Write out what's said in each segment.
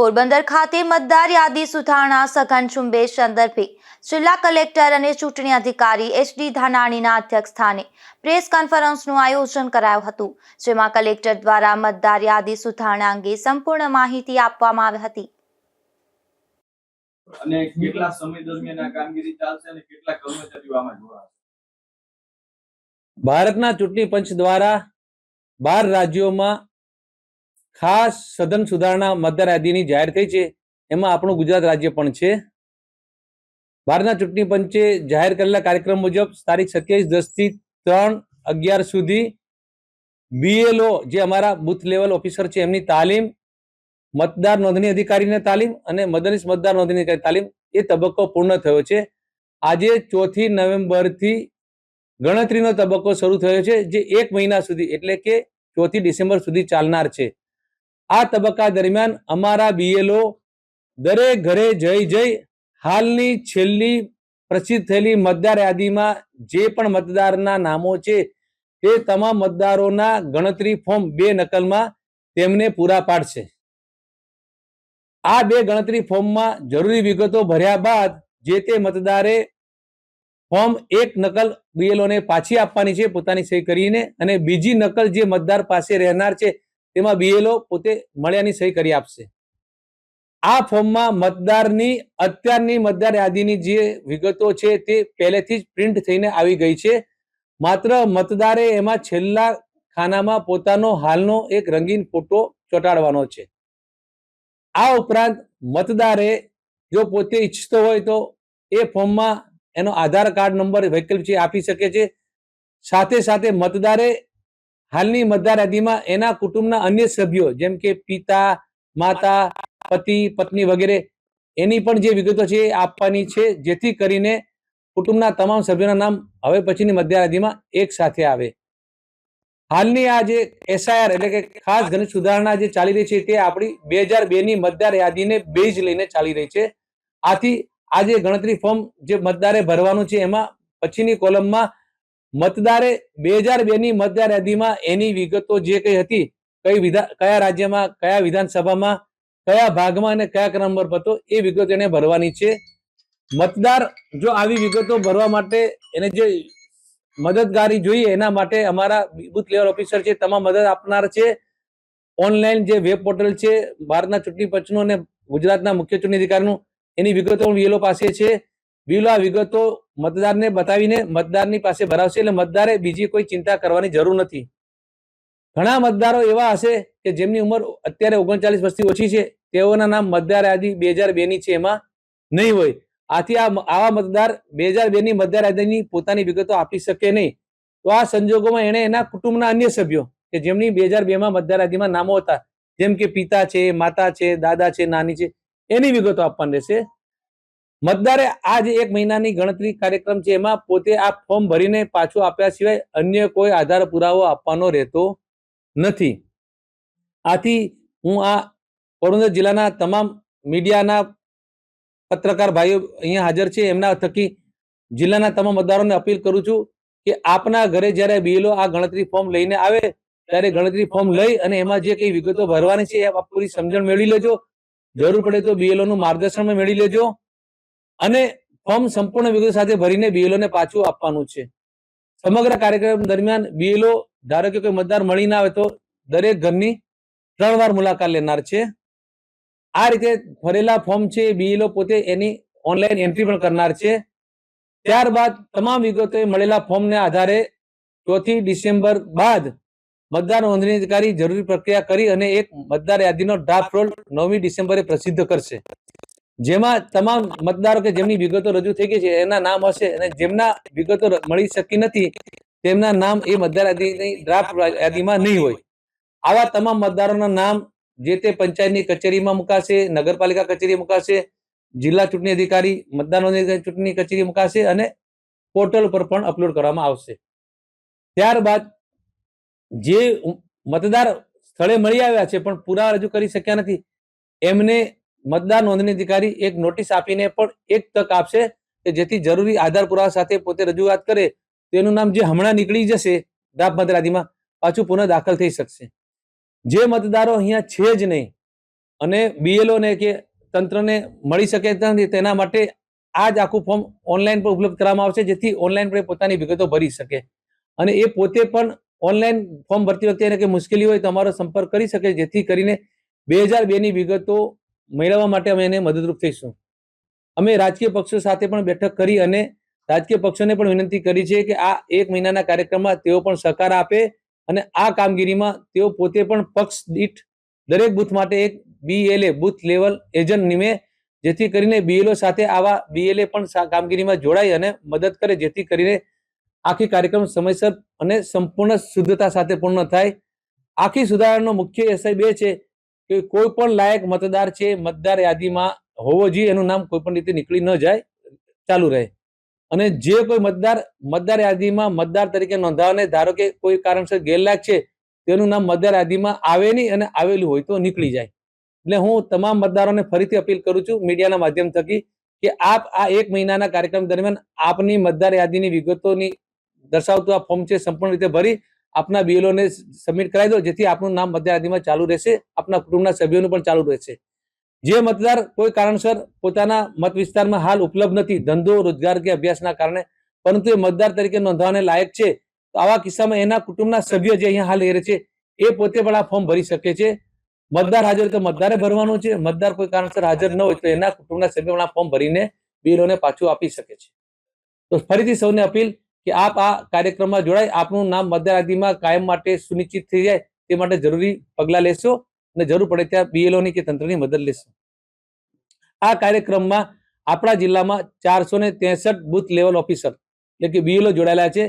પોરબંદર ખાતે મતદાર યાદી સુધારણા સઘન ઝુંબેશ સંદર્ભે જિલ્લા કલેક્ટર અને ચૂંટણી અધિકારી એચડી ધાનાણીના અધ્યક્ષ સ્થાને પ્રેસ કોન્ફરન્સનું આયોજન કરાયું હતું જેમાં કલેક્ટર દ્વારા મતદાર યાદી સુધારણા અંગે સંપૂર્ણ માહિતી આપવામાં આવી હતી. અને કેટલા સમય દરમિયાન આ કામગીરી ચાલશે અને કેટલા કર્મચારીઓ આમાં જોડાશે? ભારતના ચૂંટણી પંચ દ્વારા બાર રાજ્યોમાં ખાસ સદન સુધારણા મતદાર યાદીની જાહેર થઈ છે. એમાં આપણું ગુજરાત રાજ્ય પણ છે. ભારતના ચૂંટણી પંચે જાહેર કરેલા કાર્યક્રમ મુજબ તારીખ સત્યાવીસ દસથી ત્રણ અગિયાર સુધી બીએલઓ જે અમારા બુથ લેવલ ઓફિસર છે એમની તાલીમ, મતદાર નોંધણી અધિકારીને તાલીમ અને મદદનીશ મતદાર નોંધણી અધિકારી તાલીમ એ તબક્કો પૂર્ણ થયો છે. આજે ચોથી નવેમ્બરથી ગણતરીનો તબક્કો શરૂ થયો છે, જે એક મહિના સુધી એટલે કે ચોથી ડિસેમ્બર સુધી ચાલનાર છે. આ તબક્કા દરમિયાન અમારા બીએલઓ દરેક ઘરે જઈ જઈ હાલની છેલ્લી પ્રસિદ્ધ થયેલી મતદાર યાદીમાં જે પણ મતદારના નામો છે તે તમામ મતદારોના ગણતરી ફોર્મ બે નકલમાં તેમને પૂરા પાડશે. આ બે ગણતરી ફોર્મમાં જરૂરી વિગતો ભર્યા બાદ જે તે મતદારે ફોર્મ એક નકલ બીએલઓને પાછી આપવાની છે, પોતાની સહી કરીને અને બીજી નકલ જે મતદાર પાસે રહેનાર છે તેમાં બીએલઓ પોતે મળ્યાની સહી કરી આપશે. આ ફોર્મમાં મતદારની, અત્યારની મતદાર યાદીની જે વિગતો છે તે પહેલેથી જ પ્રિન્ટ થઈને આવી ગઈ છે. માત્ર મતદારે એમાં છેલ્લા ખાનામાં પોતાનો હાલનો એક રંગીન ફોટો ચોંટાડવાનો છે. આ ઉપરાંત મતદારે જો પોતે ઈચ્છતો હોય તો એ ફોર્મમાં એનો આધાર કાર્ડ નંબર વૈકલ્પ છે આપી શકે છે. સાથે સાથે મતદારે હાલની મતદાર યાદીમાં એના કુટુંબના અન્ય સભ્યો, જેમ કે પિતા, માતા, પતિ, પત્ની વગેરે, એની પણ જે વિગતો છે એ આપવાની છે, જેથી કરીને કુટુંબના તમામ સભ્યોના નામ હવે પછીની મતદાર યાદીમાં એક સાથે આવે. હાલની આ જે એસઆઈઆર એટલે કે ખાસ ઘન સુધારણા જે ચાલી રહી છે તે આપણી બે હજાર બેની મતદાર યાદીને બેઝ લઈને ચાલી રહી છે. આથી આ જે ગણતરી ફોર્મ જે મતદારે ભરવાનું છે એમાં પછીની કોલમમાં મતદારે બે હજાર બે ની મતદાર યાદીમાં એની વિગતો જે કઈ હતી, કઈ વિધાન કયા રાજ્યમાં, કયા વિધાનસભામાં, કયા ભાગમાં અને કયા ક્રમ પર હતો, એ વિગતો એને ભરવાની છે. મતદાર જો આવી વિગતો ભરવા માટે એને જે મદદગારી જોઈએ, એના માટે અમારા બુથ લેવલ ઓફિસર છે તમામ મદદ આપનાર છે. ઓનલાઈન જે વેબ પોર્ટલ છે ભારતના ચૂંટણી પંચનું અને ગુજરાતના મુખ્ય ચૂંટણી અધિકારીનું, એની વિગતો પણ વીએલઓ પાસે છે. આ વિગતો મતદારને બતાવીને મતદારની પાસે ભરાવશે એટલે મતદારે બીજી કોઈ ચિંતા કરવાની જરૂર નથી. ઘણા મતદારો એવા હશે કે જેમની ઉંમર અત્યારે ઓગણચાલીસ વર્ષથી ઓછી છે. તેઓના નામ મતદાર યાદી બે હજાર બે ની છે એમાં નહીં હોય. આથી આ આવા મતદાર બે હજાર બે ની મતદાર યાદીની પોતાની વિગતો આપી શકે નહીં. તો આ સંજોગોમાં એણે એના કુટુંબના અન્ય સભ્યો કે જેમની બે હજાર બે માં મતદાર યાદીમાં નામો હતા, જેમ કે પિતા છે, માતા છે, દાદા છે, નાની છે, એની વિગતો આપવાની રહેશે. મતદારે આ જે એક મહિનાની ગણતરી કાર્યક્રમ છે, એમાં પોતે આ ફોર્મ ભરીને પાછું આપ્યા સિવાય અન્ય કોઈ આધાર પુરાવો આપવાનો રહેતો નથી. આથી હું આ પોરબંદર જિલ્લાના તમામ મીડિયાના પત્રકાર ભાઈઓ અહીંયા હાજર છે, એમના થકી જિલ્લાના તમામ મતદારોને અપીલ કરું છું કે આપના ઘરે જ્યારે બીએલઓ આ ગણતરી ફોર્મ લઈને આવે, ત્યારે ગણતરી ફોર્મ લઈ અને એમાં જે કઈ વિગતો ભરવાની છે એ પૂરી સમજણ મેળવી લેજો. જરૂર પડે તો બીએલઓ નું માર્ગદર્શન મેળવી લેજો. અને ફોર્મ સંપૂર્ણ વિગતો સાથે ભરીને બીએલઓ ને પાછું આપવાનું છે. સમગ્ર કાર્યક્રમ દરમિયાન બીએલઓ ધારો કે કોઈ મતદાર મળી ના આવે તો દરેક ઘરની ત્રણ વાર મુલાકાત લેનાર છે. આ રીતે ભરેલા ફોર્મ છે બીએલઓ પોતે એની ઓનલાઈન એન્ટ્રી પણ કરનાર છે. ત્યારબાદ તમામ વિગતો મળેલા ફોર્મને આધારે ચોથી ડિસેમ્બર બાદ મતદાર નોંધણી અધિકારી જરૂરી પ્રક્રિયા કરી અને એક મતદાર યાદીનો ડ્રાફ્ટ રોલ નવમી ડિસેમ્બરે પ્રસિદ્ધ કરશે. જેમાં તમામ મતદારો કે જેમની વિગતો રજૂ થઈ ગઈ છે, એના નામ હશે અને જેમના વિગતો મળી શકી નથી, તેમના નામ એ મતદાર યાદીની ડ્રાફ્ટ યાદીમાં નહીં હોય. આવા તમામ મતદારોના નામ જે તે પંચાયતની કચેરીમાં મુકાશે, નગરપાલિકા કચેરી મુકાશે, જિલ્લા ચૂંટણી અધિકારી મતદારોની ચૂંટણી કચેરી મુકાશે અને પોર્ટલ પર પણ અપલોડ કરવામાં આવશે. ત્યારબાદ જે મતદાર સ્થળે મળી આવ્યા છે પણ પુરાવા રજૂ કરી શક્યા નથી, એમને મતદાર નોંધણી અધિકારી એક નોટિસ આપીને પણ એક તક આપશે કે જેથી જરૂરી આધાર પુરાવા સાથે પોતે રજૂઆત કરે. તેનું નામ જે હમણાં નીકળી જશે ડાપ મતદાર યાદીમાં પાછું પુનઃ દાખલ થઈ શકશે. જે મતદારો અહીંયા છે જ નહીં અને બીએલઓને કે તંત્રને મળી શકે તેના માટે આ જ આખું ફોર્મ ઓનલાઈન પર ઉપલબ્ધ કરવામાં આવશે, જેથી ઓનલાઈન પર પોતાની વિગતો ભરી શકે. અને એ પોતે પણ ઓનલાઈન ફોર્મ ભરતી વખતે એને કંઈ મુશ્કેલી હોય તો અમારો સંપર્ક કરી શકે, જેથી કરીને બે હજાર બેની વિગતો મેળવવા માટે અમે એને મદદરૂપ થઈશું. અમે રાજકીય પક્ષો સાથે પણ બેઠક કરી અને રાજકીય પક્ષોને પણ વિનંતી કરી છે કે આ એક મહિનાના કાર્યક્રમમાં તેઓ પણ સહકાર આપે અને આ કામગીરીમાં તેઓ પોતે પણ પક્ષ દીઠ દરેક બૂથ માટે એક બીએલએ બૂથ લેવલ એજન્ટ નિમે, જેથી કરીને બીએલઓ સાથે આવા બીએલએ પણ કામગીરીમાં જોડાય અને મદદ કરે, જેથી કરીને આખી કાર્યક્રમ સમયસર અને સંપૂર્ણ શુદ્ધતા સાથે પૂર્ણ થાય. આખી સુધારણાનો મુખ્ય એસઆઈ બે છે કે કોઈ પણ લાયક મતદાર છે, મતદાર યાદીમાં હોવો જોઈએ, એનું નામ કોઈ પણ રીતે નીકળી ન જાય, ચાલુ રહે. અને જે કોઈ મતદાર મતદાર યાદીમાં મતદાર તરીકે નોંધાવાને, ધારો કે કોઈ કારણસર ગેરલાયક છે, તેનું નામ મતદાર યાદીમાં આવે નહીં અને આવેલું હોય તો નીકળી જાય. એટલે હું તમામ મતદારોને ફરીથી અપીલ કરું છું, મીડિયાના માધ્યમ થકી, કે આપ આ એક મહિનાના કાર્યક્રમ દરમિયાન આપની મતદાર યાદીની વિગતોની દર્શાવતું આ ફોર્મ છે, સંપૂર્ણ રીતે ભરી આપના બિલોને સબમિટ કરાવી દો, જેથી આપનું નામ મતદાર ચાલુ રહેશે, આપના કુટુંબના સભ્યોનું પણ ચાલુ રહેશે. જે મતદાર કોઈ કારણસર પોતાના મત વિસ્તારમાં હાલ ઉપલબ્ધ નથી, ધંધો, રોજગાર કે અભ્યાસના કારણે, પરંતુ એ મતદાર તરીકે નોંધાવાને લાયક છે, તો આવા કિસ્સામાં એના કુટુંબના સભ્ય જે અહીંયા હાલ રહે છે, એ પોતે પણ આ ફોર્મ ભરી શકે છે. મતદાર હાજર તો મતદારે ભરવાનું છે, મતદાર કોઈ કારણસર હાજર ન હોય તો એના કુટુંબના સભ્ય પણ આ ફોર્મ ભરીને બિલોને પાછું આપી શકે છે. તો ફરીથી સૌને અપીલ કે આપ આ કાર્યક્રમમાં જોડાય, આપનું નામ મતદાર કાયમ માટે સુનિશ્ચિત થઈ જાય, તે માટે જરૂરી પગલાં લેશો અને જરૂર પડે ત્યાં બીએલઓની કે તંત્રની મદદ લેશો. આ કાર્યક્રમમાં આપણા જિલ્લામાં ચારસો ને ત્રેસઠ બુથ લેવલ ઓફિસર, એટલે કે બીએલઓ જોડાયેલા છે.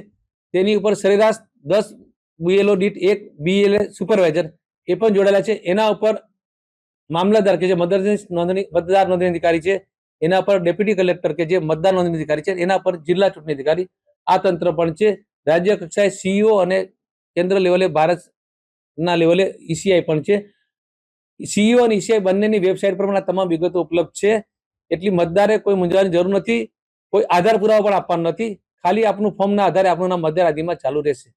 તેની ઉપર સરેરાશ દસ બીએલઓ દીઠ એક બીએલએ સુપરવાઇઝર એ પણ જોડાયેલા છે. એના ઉપર મામલતદાર કે જે મતદાર નોંધણી મતદાર નોંધણી અધિકારી છે, એના પર ડેપ્યુટી કલેક્ટર કે જે મતદાર નોંધણી અધિકારી છે, એના પર જિલ્લા ચૂંટણી અધિકારી આ તંત્ર પણ છે. રાજ્ય કક્ષાએ સીઈઓ અને કેન્દ્ર લેવલે ભારતના લેવલે ઈસીઆઈ પણ છે. સીઈઓ અને ઈસીઆઈ બંનેની વેબસાઇટ પર પણ આ તમામ વિગતો ઉપલબ્ધ છે. એટલી મતદારે કોઈ મૂંઝાવાની જરૂર નથી. કોઈ આધાર પુરાવા પણ આપવાનો નથી. ખાલી આપનું ફોર્મના આધારે આપનું નામ મતદાર યાદીમાં ચાલુ રહેશે.